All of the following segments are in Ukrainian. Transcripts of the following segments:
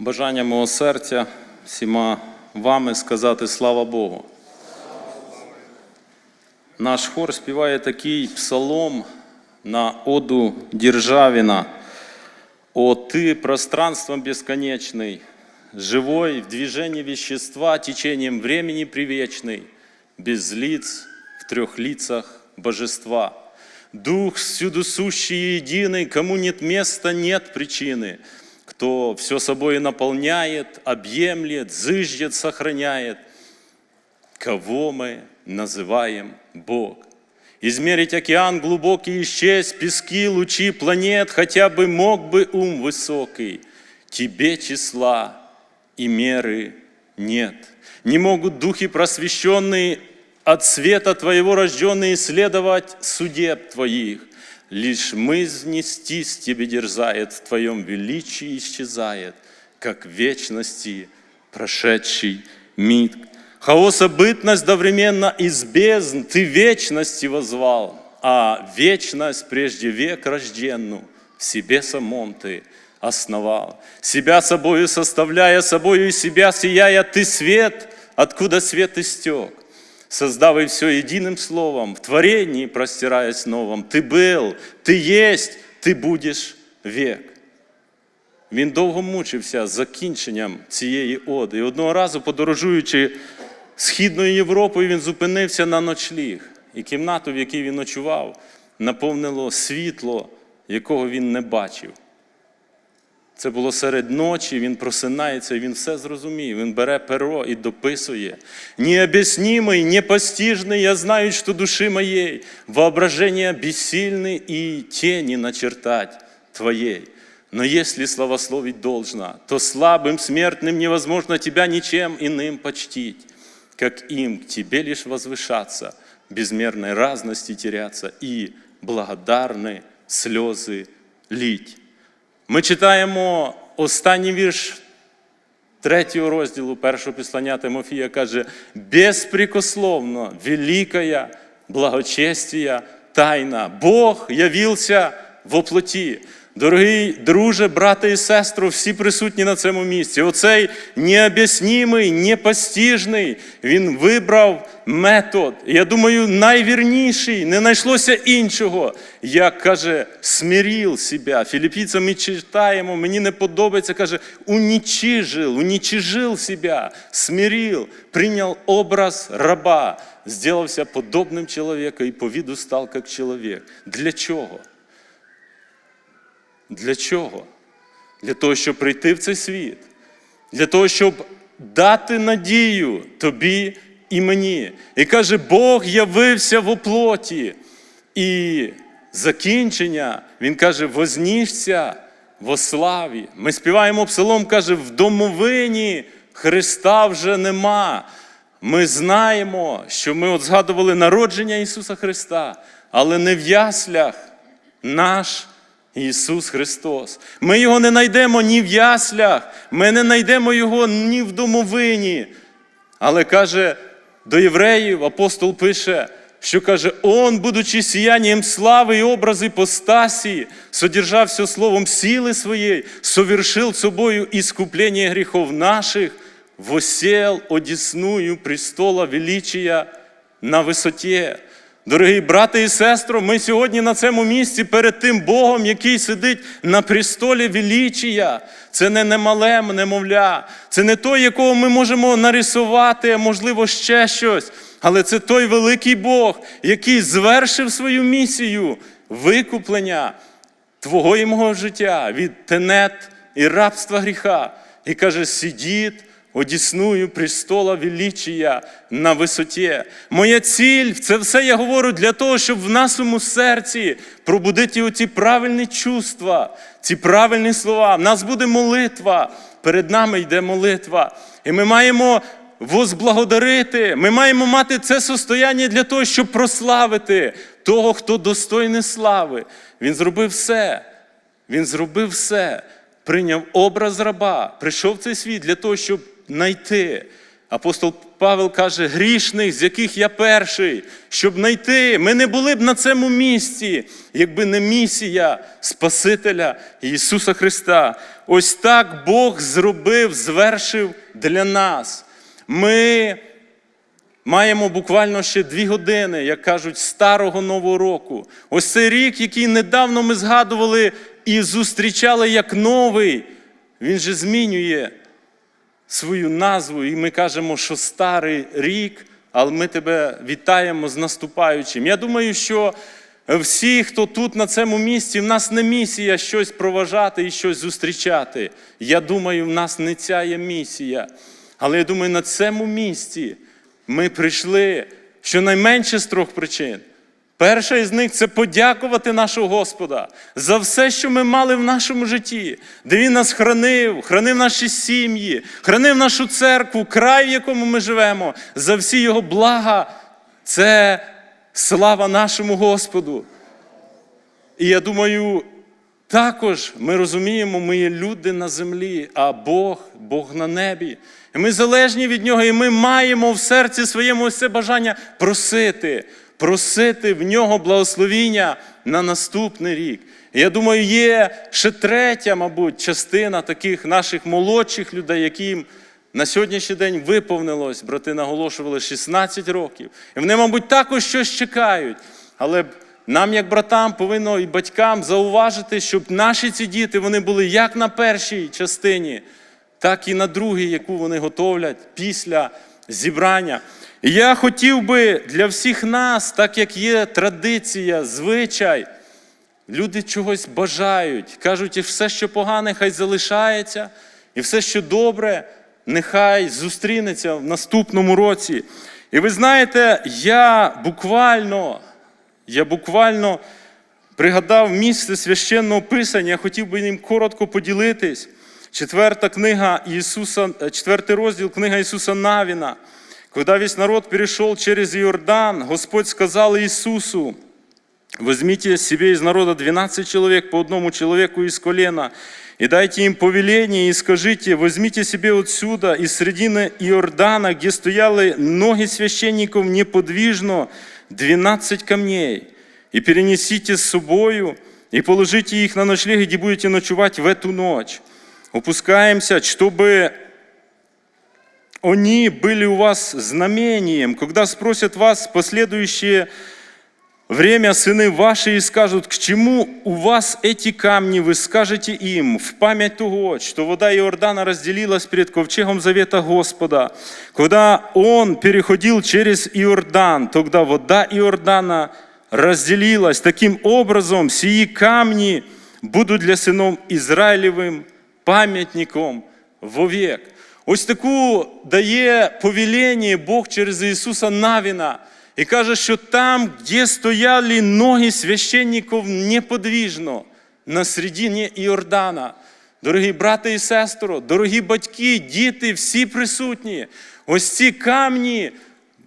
Бажання мого серця всіма вами сказати слава Богу. Наш хор співає такий псалом на оду Державина. О, ты, пространством бесконечный, живой в движении вещества, течением времени привечный, без лиц, в трех лицах божества. Дух всюду сущий и единый, кому нет места, нет причины, кто все собой наполняет, объемлет, зыждет, сохраняет, кого мы называем Бог. Измерить океан глубокий исчез, пески, лучи планет, хотя бы мог бы ум высокий. Тебе числа и меры нет. Не могут духи просвещенные от света Твоего рожденные исследовать судеб Твоих. Лишь мы внестись Тебе дерзает, в Твоем величии исчезает, как вечности прошедший миг. Хаоса бытность одновременно из бездн Ты вечности возвал, а вечность прежде век рожденну в себе самом Ты основал. Себя собою составляя, собою и себя сияя, Ты свет, откуда свет истек. Создав и все единым словом, в творении простираясь новом, Ты был, Ты есть, Ти будеш век. Він довго мучився з закінченням цієї оди. І одного разу, подорожуючи Східною Європою, він зупинився на ночліг. І кімнату, в якій він ночував, наповнило світло, якого він не бачив. Це було серед ночі, він просинається, і він все зрозумів. Він бере перо і дописує. Необъяснимый, непостижный, я знаю, что души моей, воображение бессильны и тени начертать твоей. Но если славословить должно, то слабым, смертным невозможно тебя ничем иным почтить, как им к тебе лишь возвышаться, безмерной разности теряться и благодарны слезы лить. Ми читаємо останній вірш третього розділу першого післання Тимофія, каже: безпрекословно, великая благочестія тайна. Бог явився в плоті. Дорогий друже, брате і сестру, всі присутні на цьому місці. Оцей необ'яснімий, непостижний, він вибрав метод. Я думаю, найвірніший, не знайшлося іншого. Як каже, смирил себе. Філіппійцям ми читаємо, мені не подобається, каже, уничижил, уничижил себя, смирил, прийняв образ раба, сделався подобним чоловіка і по виду став як чоловік. Для чого? Для чого? Для того, щоб прийти в цей світ, для того, щоб дати надію тобі і мені. І каже, Бог явився в оплоті. І закінчення, Він каже, возніжся во славі. Ми співаємо псалом, каже, в домовині Христа вже нема. Ми знаємо, що ми от згадували народження Ісуса Христа, але не в яслях наш Ісус Христос. Ми його не знайдемо ні в яслях, ми не знайдемо Його ні в домовині. Але каже до євреїв, апостол пише, що каже, Он, будучи сіянням слави і образи постасі, содержався словом сили своєї, совершил собою искупление грехов наших, восел одесную престола величия на висоті. Дорогі брати і сестри, ми сьогодні на цьому місці перед тим Богом, який сидить на престолі величія. Це не немале немовля, це не той, якого ми можемо нарисувати, можливо ще щось. Але це той великий Бог, який звершив свою місію викуплення твого і мого життя від тенет і рабства гріха. І каже: сидіть одісную престола величия на висоті. Моя ціль, це все я говорю для того, щоб в нашому серці пробудити оці правильні чувства, ці правильні слова. В нас буде молитва. Перед нами йде молитва. І ми маємо возблагодарити. Ми маємо мати це состояння для того, щоб прославити того, хто достойний слави. Він зробив все. Він зробив все. Прийняв образ раба, прийшов в цей світ для того, щоб знайти Апостол Павел каже, грішних, з яких я перший, щоб знайти. Ми не були б на цьому місці, якби не місія Спасителя Ісуса Христа. Ось так Бог зробив, звершив для нас. Ми маємо буквально ще дві години, як кажуть, старого нового року. Ось цей рік, який недавно ми згадували і зустрічали як новий, він же змінює свою назву, і ми кажемо, що старий рік, але ми тебе вітаємо з наступаючим. Я думаю, що всі, хто тут на цьому місці, в нас не місія щось проважати і щось зустрічати. Я думаю, в нас не ця є місія. Але я думаю, на цьому місці ми прийшли щонайменше з трьох причин. Перша із них це подякувати нашого Господа за все, що ми мали в нашому житті, де Він нас хранив, хранив наші сім'ї, хранив нашу церкву, край, в якому ми живемо, за всі його блага. Це слава нашому Господу. І я думаю, також ми розуміємо, ми є люди на землі, а Бог, Бог на небі. І ми залежні від Нього, і ми маємо в серці своєму ось бажання просити, просити в нього благословіння на наступний рік. Я думаю, є ще третя, мабуть, частина таких наших молодших людей, яким на сьогоднішній день виповнилось, брати наголошували, 16 років. І вони, мабуть, також щось чекають. Але нам, як братам, повинно і батькам зауважити, щоб наші ці діти вони були як на першій частині, так і на другій, яку вони готовлять після зібрання. Я хотів би для всіх нас, так як є традиція, звичай, люди чогось бажають, кажуть, і все, що погане, хай залишається, і все, що добре, нехай зустрінеться в наступному році. І ви знаєте, я буквально, я буквально пригадав місце священного писання, я хотів би ним коротко поділитись. Четверта книга Ісуса, четвертий розділ книга Ісуса Навіна. Когда весь народ перешел через Иордан, Господь сказал Иисусу, возьмите себе из народа 12 человек по одному человеку из колена, и дайте им повеление, и скажите, возьмите себе отсюда, из середины Иордана, где стояли ноги священников неподвижно, 12 камней, и перенесите с собою, и положите их на ночлег, где будете ночевать в эту ночь. Опускаемся, чтобы они были у вас знамением, когда спросят вас последующее время сыны ваши и скажут, к чему у вас эти камни, вы скажете им в память того, что вода Иордана разделилась перед ковчегом завета Господа. Когда он переходил через Иордан, тогда вода Иордана разделилась. Таким образом, сии камни будут для сынов Израилевым пам'ятником вовек. Ось таку дає повеління Бог через Ісуса Навіна. І каже, що там, де стояли ноги священників неподвіжно, на середині Іордана. Дорогі брати і сестри, дорогі батьки, діти, всі присутні. Ось ці камні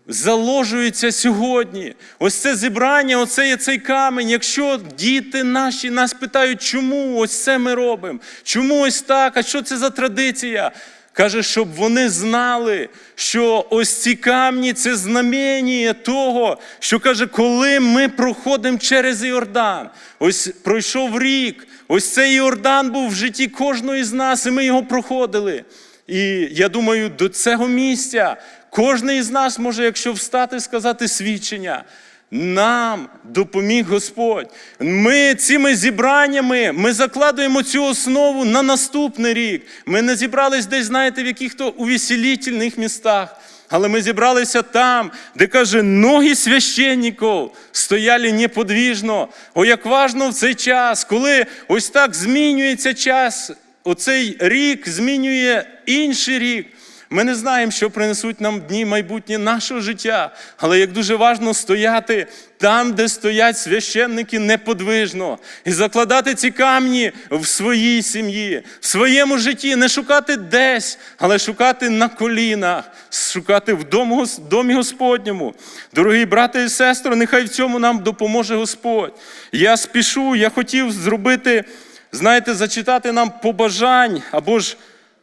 заложуються сьогодні. Ось це зібрання, оце є цей камінь. Якщо діти наші нас питають, чому ось це ми робимо, чому ось так, а що це за традиція? Каже, щоб вони знали, що ось ці камні це знамення того, що каже, коли ми проходимо через Іордан, ось пройшов рік, ось цей Іордан був в житті кожного з нас, і ми його проходили. І я думаю, до цього місця кожен із нас може, якщо встати, сказати свідчення. Нам допоміг Господь. Ми цими зібраннями ми закладуємо цю основу на наступний рік. Ми не зібрались десь, знаєте, в яких-то увеселітельних містах. Але ми зібралися там, де каже, ноги священників стояли неподвіжно. О, як важно в цей час, коли ось так змінюється час, оцей рік змінює інший рік. Ми не знаємо, що принесуть нам дні майбутнє нашого життя, але як дуже важливо стояти там, де стоять священники неподвижно, і закладати ці камні в своїй сім'ї, в своєму житті, не шукати десь, але шукати на колінах, шукати в дому, домі Господньому. Дорогі брати і сестри, нехай в цьому нам допоможе Господь. Я спішу, я хотів зробити, знаєте, зачитати нам побажань або ж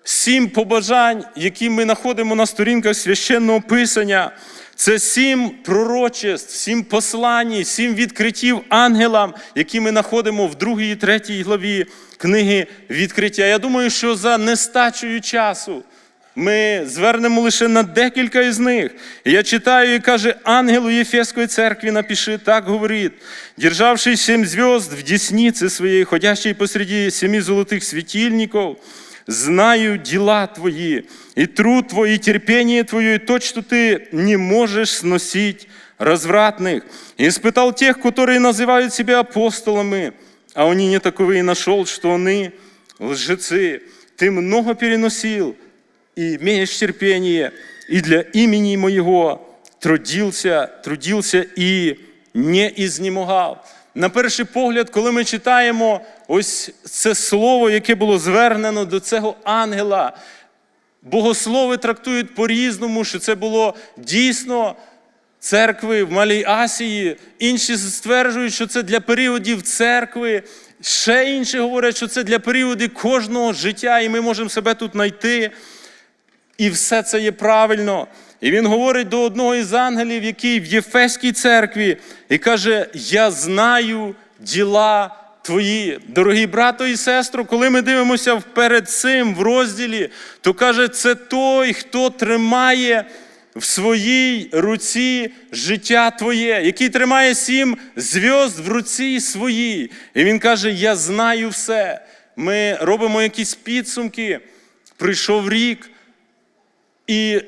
сім побажань, які ми знаходимо на сторінках священного писання. Це сім пророчеств, сім послань, сім відкриттів ангелам, які ми знаходимо в другій і третій главі книги відкриття. Я думаю, що за нестачею часу ми звернемо лише на декілька із них. Я читаю і каже, ангелу Єфеської церкви напиши, так говорить, державший семь звезд в деснице своей, ходящий посреди семи золотых светильников, знаю дела твои, и труд твой, и терпение твое, и то, что ты не можешь сносить развратных. И испытал тех, которые называют себя апостолами, а они не таковые нашел, что они лжецы. Ты много переносил, и имеешь терпение, и для имени моего трудился, трудился і не ізнімогав. На перший погляд, коли ми читаємо ось це слово, яке було звернено до цього ангела, богослови трактують по-різному, що це було дійсно церкви в Малій Асії. Інші стверджують, що це для періодів церкви. Ще інші говорять, що це для періодів кожного життя, і ми можемо себе тут знайти. І все це є правильно. І він говорить до одного із ангелів, який в Єфеській церкві, і каже: Я знаю діла твої. Дорогі брато і сестро, коли ми дивимося перед цим в розділі, то каже, це той, хто тримає в своїй руці життя твоє, який тримає сім зв'язд в руці своїй. І він каже: Я знаю все. Ми робимо якісь підсумки. Прийшов рік. І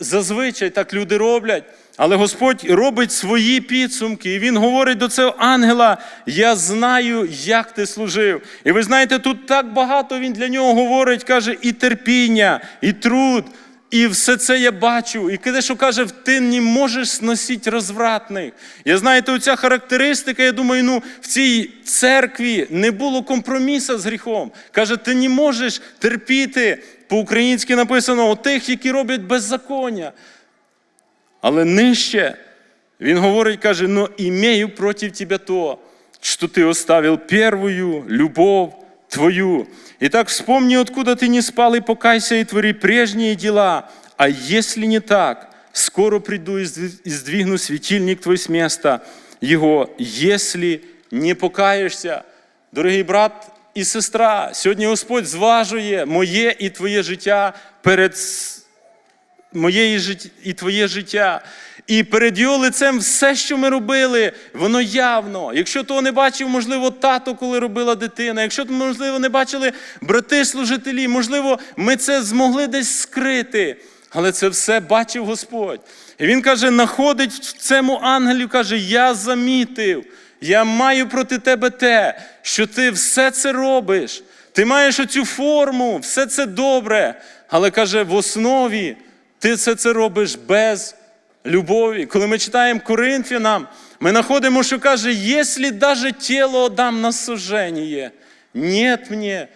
зазвичай так люди роблять. Але Господь робить свої підсумки, і Він говорить до цього ангела: Я знаю, як ти служив. І ви знаєте, тут так багато він для нього говорить, каже, і терпіння, і труд, і все це я бачу. І каже, що каже, ти не можеш сносити розвратних. Я знаєте, оця характеристика, я думаю, ну в цій церкві не було компроміса з гріхом. Каже, ти не можеш терпіти. По-українськи написано тих, які роблять беззаконня. Але нижче він говорить, каже, но имею против тебя то, что ты оставил первую любовь твою. Итак, вспомни, откуда ты не спал, и покайся, и твори прежние дела. А если не так, скоро сдви- и сдвигну светильник твой с места его, если не покаєшся. Дорогий брат і сестра, сьогодні Господь зважує моє і твоє життя перед моє і і твоє життя. І перед його лицем все, що ми робили, воно явно. Якщо того не бачив, можливо, тато, коли робила дитина, якщо, можливо, не бачили брати-служителі, можливо, ми це змогли десь скрити. Але це все бачив Господь. І він каже, находить в цьому ангелі, каже, я замітив, я маю проти тебе те, що ти все це робиш. Ти маєш оцю форму, все це добре. Але каже, в основі ти все це робиш без любові. Коли ми читаємо Коринфянам, ми знаходимо, що каже, якщо навіть тіло дам на суження, нет мне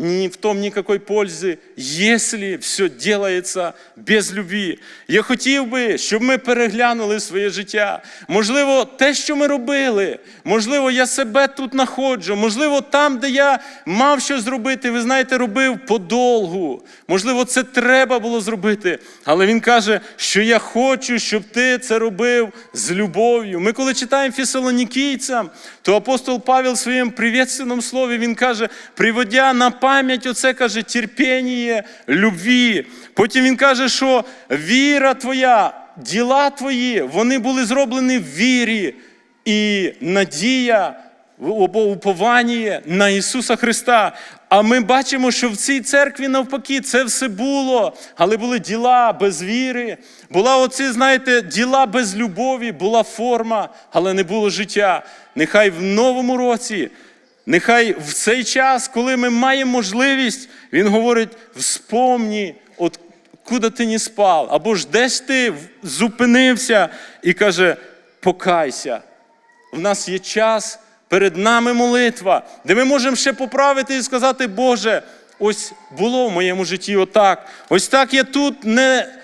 ни в том никакой пользы, если все делается без любві. Я хотів би, щоб ми переглянули своє життя. Можливо, те, що ми робили, можливо, я себе тут знаходжу, можливо, там, де я мав щось зробити, ви знаєте, робив подолгу. Можливо, це треба було зробити. Але він каже, що я хочу, щоб ти це робив з любов'ю. Ми, коли читаємо фісалонікійцям, то апостол Павел в своєму привітственному слові він каже, приводя на пам'ять оце каже терпіння, любві. Потім він каже, що віра твоя, діла твої, вони були зроблені в вірі і надія або уповання на Ісуса Христа. А ми бачимо, що в цій церкві навпаки це все було, але були діла без віри. Була оці, знаєте, діла без любові, була форма, але не було життя. Нехай в новому році, нехай в цей час, коли ми маємо можливість, Він говорить: вспомні, от куди ти не спав, або ж десь ти зупинився і каже, покайся. В нас є час, перед нами молитва, де ми можемо ще поправити і сказати, Боже, ось було в моєму житті отак. Ось так я тут не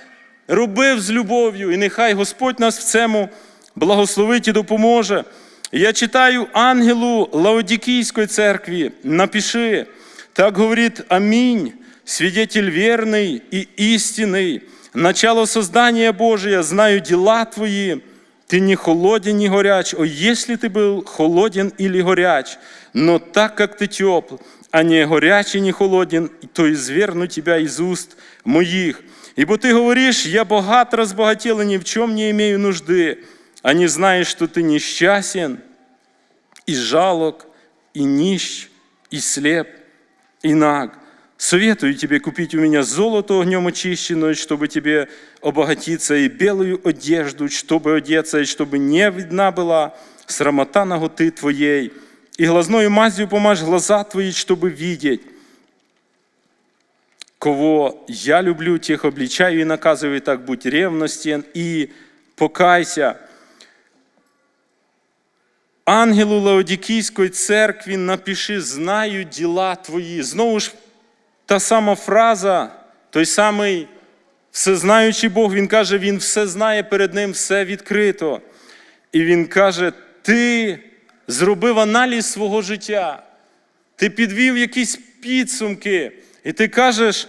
робив з любов'ю, і нехай Господь нас в цьому благословить і допоможе. Я читаю ангелу Лаодікійської церкві, напиши, так говорить Амінь, свидетель верный и истинный, начало создания Божия, знаю дела Твои, ты не холоден, не горяч. О, если ты был холоден или горяч, но так как ты тепл, а не горячий, не холоден, то изверну тебя из уст моих. Ибо ты говоришь, я богат, разбогател, и ни в чем не имею нужды, а не знаешь, что ты несчастен, и жалок, и нищ, и слеп, и наг. Советую тебе купить у меня золото огнем очищенное, чтобы тебе обогатиться, и белую одежду, чтобы одеться, и чтобы не видна была срамота наготы твоей. И глазною мазью помажь глаза твои, чтобы видеть. Кого я люблю, тех обличаю и наказываю, так будь ревностен и покайся. Ангелу Лаодікійської церкви напиши, знаю діла твої. Знову ж та сама фраза, той самий всезнаючий Бог, Він каже, Він все знає перед Ним, все відкрито. І Він каже: Ти зробив аналіз свого життя, ти підвів якісь підсумки, і ти кажеш,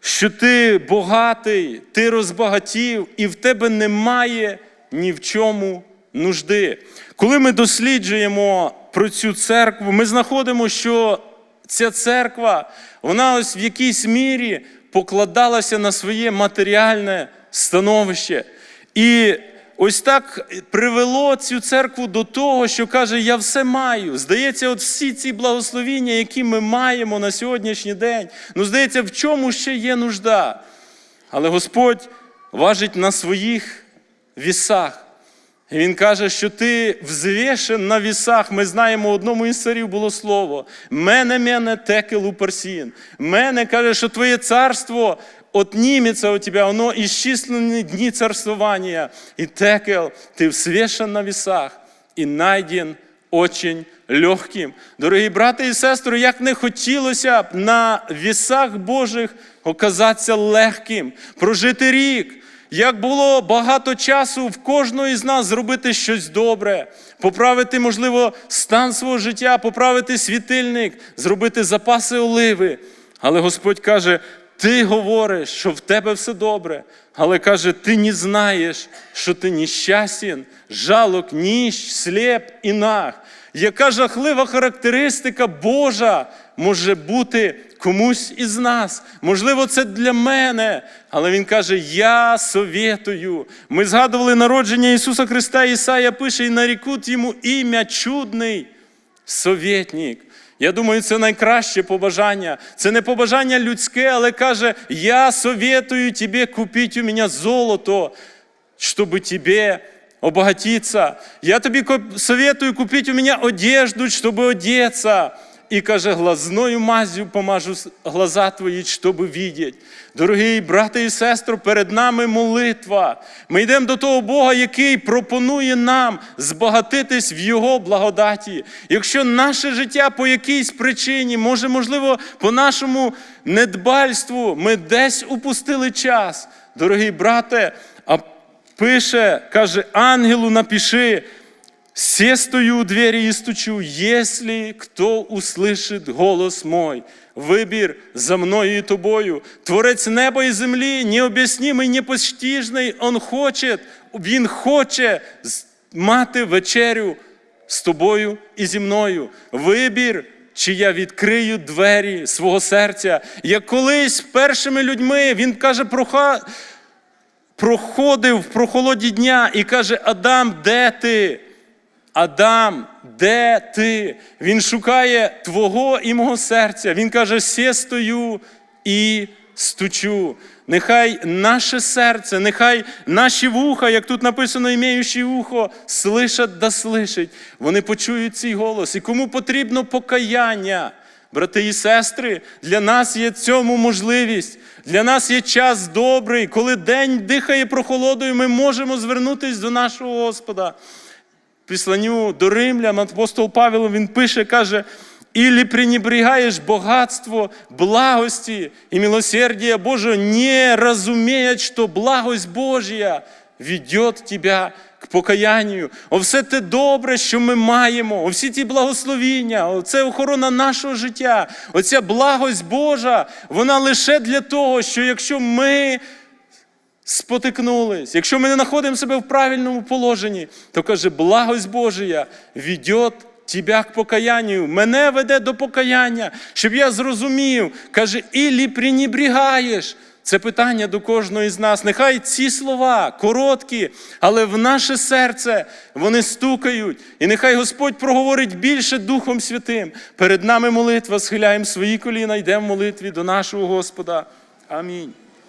що ти багатий, ти розбагатів, і в тебе немає ні в чому нужди. Коли ми досліджуємо про цю церкву, ми знаходимо, що ця церква, вона ось в якійсь мірі покладалася на своє матеріальне становище. І ось так привело цю церкву до того, що каже, я все маю. Здається, от всі ці благословіння, які ми маємо на сьогоднішній день, ну здається, в чому ще є нужда. Але Господь важить на своїх вісах. І Він каже, що ти взвішен на вісах. Ми знаємо, одному із царів було слово. Мене, мене, текел у парсін. Мене каже, що твоє царство отніметься у тебе, воно ісчислені дні царствування. І текел, ти взвішен на вісах і найден очень легким. Дорогі брати і сестри, як не хотілося б на вісах Божих оказатися легким, прожити рік. Як було багато часу в кожного із нас зробити щось добре, поправити, можливо, стан свого життя, поправити світильник, зробити запаси оливи. Але Господь каже: ти говориш, що в тебе все добре, але каже, ти не знаєш, що ти нещасен, жалок, ніщ, сліп і наг. Яка жахлива характеристика Божа може бути комусь із нас? Можливо, це для мене. Але Він каже: Я совєтую. Ми згадували народження Ісуса Христа, Ісая пише, і нарікуть йому ім'я чудний совєтник. Я думаю, це найкраще побажання. Це не побажання людське, але каже: Я советую тебе купити у мене золото, щоб тебе обогатиться. Я тобі советую купити у мене одежду, щоб одеться. І каже, глазною мазю помажу глаза твої, щоб видіти. Дорогі брати і сестри, перед нами молитва. Ми йдемо до того Бога, який пропонує нам збагатитись в Його благодаті. Якщо наше життя по якійсь причині, може, можливо, по нашому недбальству, ми десь упустили час. Дорогі брате, а пише, каже, ангелу напиши. Все стою у двери и стучу, если кто услышит голос мой, вибір за мною і тобою. Творець неба і землі, необ'яснимий, непостижний, Он хоче, Він хоче мати вечерю з тобою і зі мною. Вибір, чи я відкрию двері свого серця. Як колись першими людьми, він каже, проха... проходив в прохолоді дня і каже: Адам, де ти? Адам, де ти? Він шукає Твого і мого серця. Він каже: «Се стою і стучу. Нехай наше серце, нехай наші вуха, як тут написано, імеючи ухо, слишать да слишать. Вони почують цей голос. І кому потрібно покаяння, брати і сестри, для нас є цьому можливість. Для нас є час добрий, коли день дихає прохолодою, ми можемо звернутися до нашого Господа післанню до римлян, апостол Павел він пише, каже, «Или пренебрегаешь богатство благости и милосердия Божьего, не разумея, что благость Божья ведет тебя к покаянню, о все те добре, що ми маємо, о всі ті благословіння, о це охорона нашого життя, оця благость Божа, вона лише для того, що якщо ми спотикнулись, якщо ми не знаходимо себе в правильному положенні, то каже, благость Божия веде тебя к покаянню, мене веде до покаяння, щоб я зрозумів, каже, ілі пренебрігаєш. Це питання до кожного з нас. Нехай ці слова короткі, але в наше серце вони стукають. І нехай Господь проговорить більше Духом Святим. Перед нами молитва, схиляємо свої коліна, йдемо в молитві до нашого Господа. Амінь.